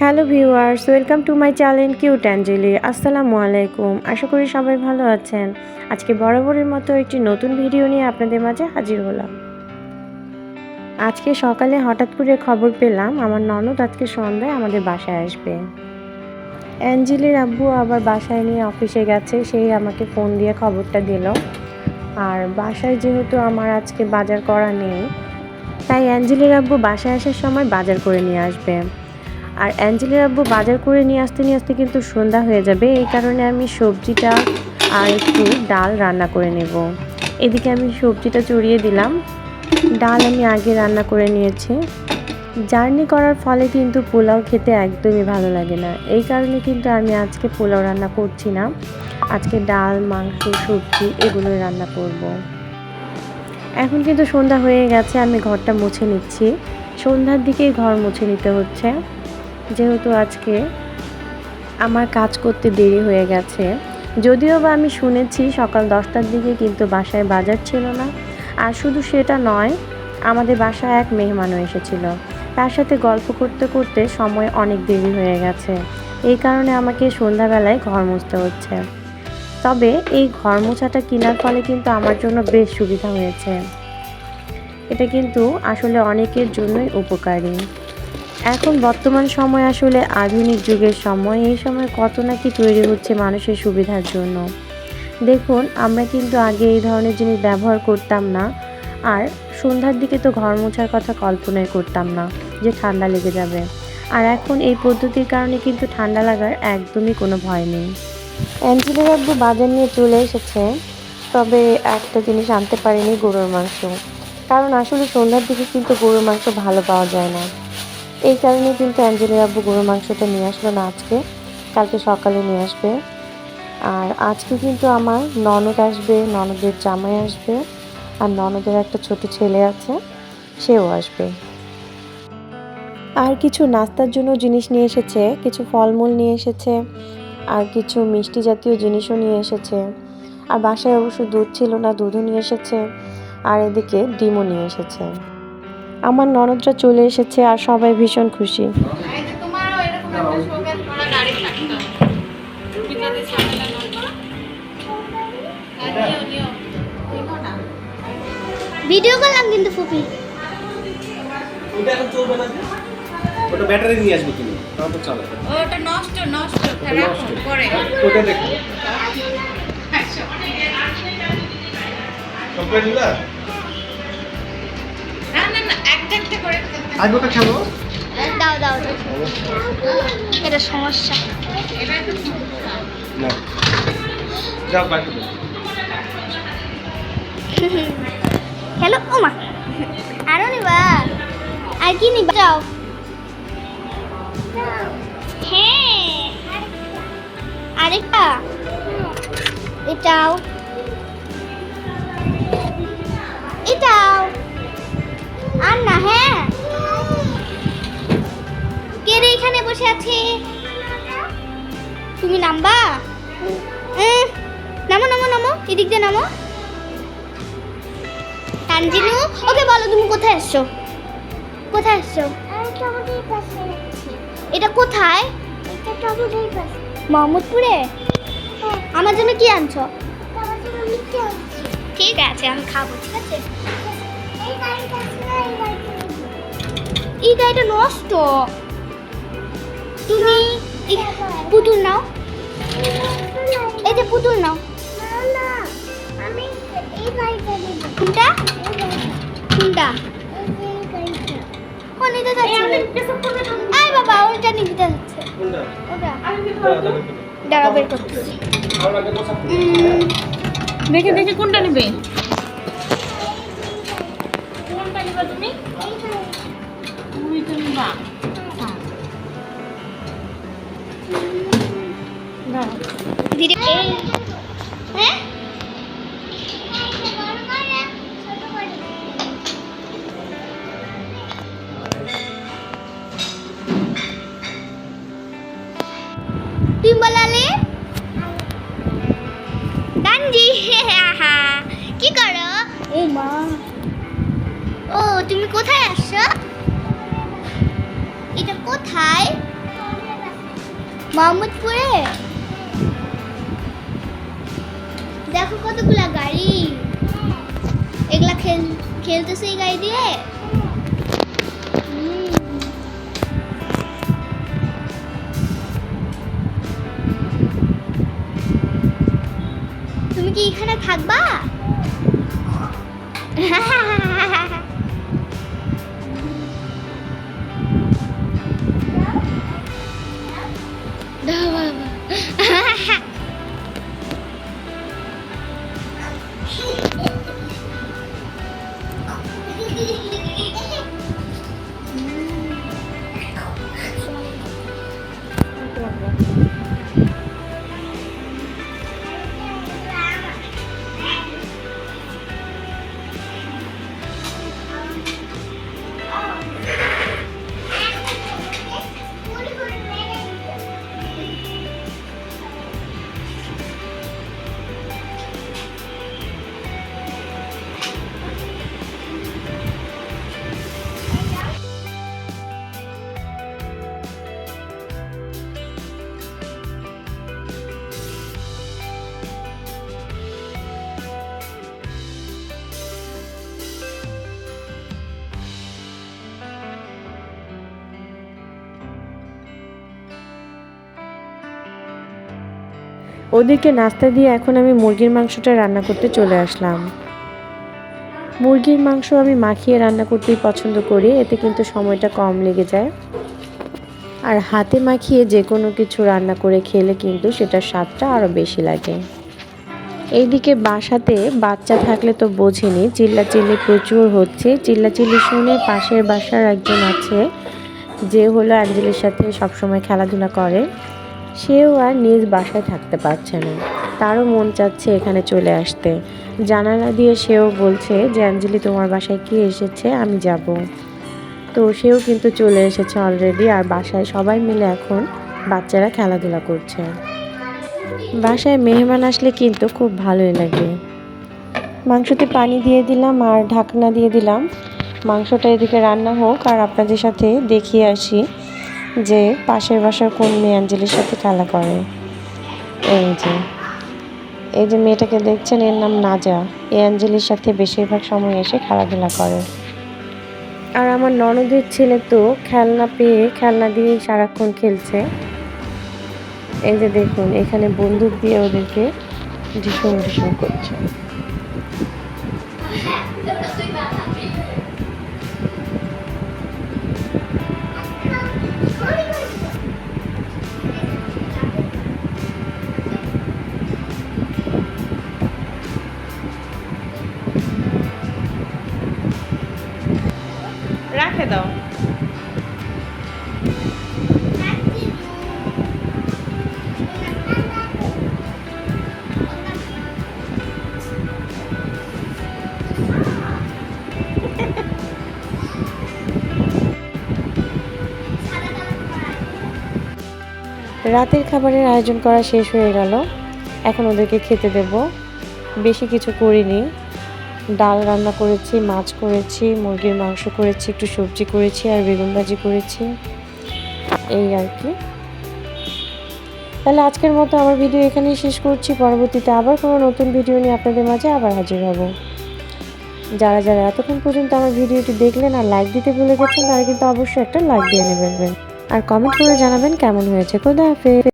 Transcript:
Hello viewers, welcome to my channel cute Angeli. আসসালামু আলাইকুম। আশা করি সবাই ভালো আছেন। আজকে বরাবরের মতো একটি নতুন ভিডিও নিয়ে আপনাদের মাঝে হাজির হলাম। আজকে সকালে হঠাৎ করে খবর পেলাম, আমার ননদ আজকে সন্ধ্যায় আমাদের বাসায় আসবে। অ্যাঞ্জেলির আব্বু আবার বাসায় নিয়ে অফিসে গেছে, সেই আমাকে ফোন দিয়ে খবরটা দিল। আর বাসায় যেহেতু আমার আজকে বাজার করা নেই, তাই অ্যাঞ্জেলির আব্বু বাসায় আসার সময় বাজার করে নিয়ে আসবে। আর অ্যাঞ্জেলির আব্বু বাজার করে নিয়ে আসতে নিয়ে আসতে কিন্তু সন্ধ্যা হয়ে যাবে। এই কারণে আমি সবজিটা আর একটু ডাল রান্না করে নেব। এদিকে আমি সবজিটা চড়িয়ে দিলাম। ডাল আমি আগে রান্না করে নিয়েছি। জার্নি করার ফলে কিন্তু পোলাও খেতে একদমই ভালো লাগে না। এই কারণে কিন্তু আমি আজকে পোলাও রান্না করছি না। আজকে ডাল, মাংস, সবজি এগুলোই রান্না করব। এখন কিন্তু সন্ধ্যা হয়ে গেছে, আমি ঘরটা মুছে নিচ্ছি। সন্ধ্যার দিকেই ঘর মুছে নিতে হচ্ছে। যেহেতু আজকে আমার কাজ করতে দেরি হয়ে গেছে, যদিও বা আমি শুনেছি সকাল দশটার দিকে কিন্তু বাসায় বাজার ছিল না। আর শুধু সেটা নয়, আমাদের বাসায় এক মেহমানও এসেছিল। তার সাথে গল্প করতে করতে সময় অনেক দেরি হয়ে গেছে। এই কারণে আমাকে সন্ধ্যাবেলায় ঘর মুছতে হচ্ছে। তবে এই ঘর মোছাটা কেনার ফলে কিন্তু আমার জন্য বেশ সুবিধা হয়েছে। এটা কিন্তু আসলে অনেকের জন্যই উপকারী। এখন বর্তমান সময় আসলে আধুনিক যুগের সময়, এই সময় কত নাকি তৈরি হচ্ছে মানুষের সুবিধার জন্য। দেখুন, আমরা কিন্তু আগে এই ধরনের জিনিস ব্যবহার করতাম না, আর সন্ধ্যার দিকে তো ঘর মোছার কথা কল্পনাই করতাম না যে ঠান্ডা লেগে যাবে। আর এখন এই পদ্ধতির কারণে কিন্তু ঠান্ডা লাগার একদমই কোনো ভয় নেই। অ্যাঞ্জেলির আব্বু বাজার নিয়ে চলে এসেছে, তবে একটা জিনিস আনতে পারিনি গরুর মাংস। কারণ আসলে সন্ধ্যার দিকে কিন্তু গরুর মাংস ভালো পাওয়া যায় না। এই কারণে কিন্তু অ্যাঞ্জেলির আব্বু গরুর মাংসটা নিয়ে আসলো না আজকে। কালকে সকালে নিয়ে আসবে। আর আজকে কিন্তু আমার ননদ আসবে, ননদের জামাই আসবে, আর ননদের একটা ছোট ছেলে আছে, সেও আসবে। আর কিছু নাস্তার জন্য জিনিস নিয়ে এসেছে, কিছু ফলমূল নিয়ে এসেছে, আর কিছু মিষ্টি জাতীয় জিনিসও নিয়ে এসেছে। আর বাসায় অবশ্য দুধ ছিল না, দুধও নিয়ে এসেছে, আর এদিকে ডিমও নিয়ে এসেছে। আমার ননদরা চলে এসেছে আর সবাই ভীষণ খুশি। হ্যাঁ, ভিডিও করলাম কিন্তু ফুপি। ওটা এখন চলবে না ওটা ব্যাটারি নিয়ে আসবে তুমি ওটা নষ্ট নষ্ট পরে। ওটা দেখো। না খেলতে ওটা খেলো দাও দাও। এটা সমস্যা। না। যাও বাকি হ্যালো ওমা। আরও নিবা। আর কি নিবা? যাও। হ্যাঁ। আরেকটা। এটাও। তুমি নামবা? নামো নামো নামো, এদিক দিয়ে নামো। তানজিনু, ওকে বলো তুমি কোথায় এসছো? কোথায় এসছো? এটা কোথায়? মোহাম্মদপুরে? আমার জন্য কি আনছো? ঠিক আছে, আমি খাব, ঠিক আছে? এই গাড়িটা নষ্ট। তুমি পুতুল নাও। এই যে পুতুল নাও। আমি এই গাড়িটা কোনটা? কোনটা? ও নিতে যাচ্ছে। আয় বাবা ওইটা নিতে যাচ্ছে। ওটা। দাও, দাও, দাও। দাঁড়া বের করতেছি আমার আগে বসা। উম, দেখে দেখে কোনটা নেবে? কোনটা নিবা তুমি? নিবা। হ্যাঁ? তুমি বলালে গাঞ্জি কি করো? ও মা। ও তুমি কোথায় আসছো? এটা কোথায়? মোহাম্মদপুরে দেখো কতগুলা গাড়ি। এগুলা খেল খেলতেছে এই গাড়ি দিয়ে। তুমি কি এখানে থাকবা? ওদেরকে নাস্তা দিয়ে এখন আমি মুরগির মাংসটা রান্না করতে চলে আসলাম। মুরগির মাংস আমি মাখিয়ে রান্না করতেই পছন্দ করি, এতে কিন্তু সময়টা কম লেগে যায়। আর হাতে মাখিয়ে যে কোনো কিছু রান্না করে খেলে কিন্তু সেটার স্বাদটা আরও বেশি লাগে। এইদিকে বাসাতে বাচ্চা থাকলে তো বোঝেনি, চিল্লাচিল্লি প্রচুর হচ্ছে। চিল্লাচিল্লি শুনে পাশের বাসার একজন আছে, যে হলো অ্যাঞ্জেলের সাথে সবসময় খেলাধুলা করে। সেও আর নিজ বাসায় থাকতে পারছে না। তারও মন চাচ্ছে এখানে চলে আসতে। জানালা দিয়ে সেও বলছে যে, অ্যাঞ্জেলি, তোমার বাসায় কি এসেছে? আমি যাব। তো সেও কিন্তু চলে এসেছে অলরেডি আর বাসায় সবাই মিলে এখন বাচ্চারা খেলাধুলা করছে। বাসায় মেহমান আসলে কিন্তু খুব ভালোই লাগে। মাংসতে পানি দিয়ে দিলাম আর ঢাকনা দিয়ে দিলাম। মাংসটা এদিকে রান্না হোক আর আপনাদের সাথে দেখিয়ে আসি। যে পাশের বাসার কোন মেয়ে অ্যাঞ্জেলির সাথে খেলা করে। এই যে। এই যে মেয়েটাকে দেখছেন, এর নাম নাজা। এই অ্যাঞ্জেলির সাথে বেশিরভাগ সময় এসে খেলাধুলা করে। আর আমার ননদের ছেলে তো খেলনা পেয়ে খেলনা দিয়ে সারাক্ষণ খেলছে। এই যে দেখুন, এখানে বন্দুক দিয়ে ওদেরকে ঢিসুম ঢিসুম করছে। রাখে দাও। রাতের খাবারের আয়োজন করা শেষ হয়ে গেল। এখন ওদেরকে খেতে দেব। বেশি কিছু করিনি। ডাল রান্না করেছি, মাছ করেছি, মুরগির মাংস করেছি, একটু সবজি করেছি আর বেগুন ভাজি করেছি। এই আর কি। তাহলে আজকের মতো আমার ভিডিও এখানেই শেষ করছি। পরবর্তীতে আবার কোনো নতুন ভিডিও নিয়ে আপনাদের মাঝে আবার হাজির হব। যারা যারা এতক্ষণ পর্যন্ত আমার ভিডিওটি দেখলেন আর লাইক দিতে ভুলে গেছেন, তারা কিন্তু অবশ্যই একটা লাইক দিয়ে নেবেন। আর কমেন্ট করে জানাবেন কেমন হয়েছে। খোদা হাফেজ।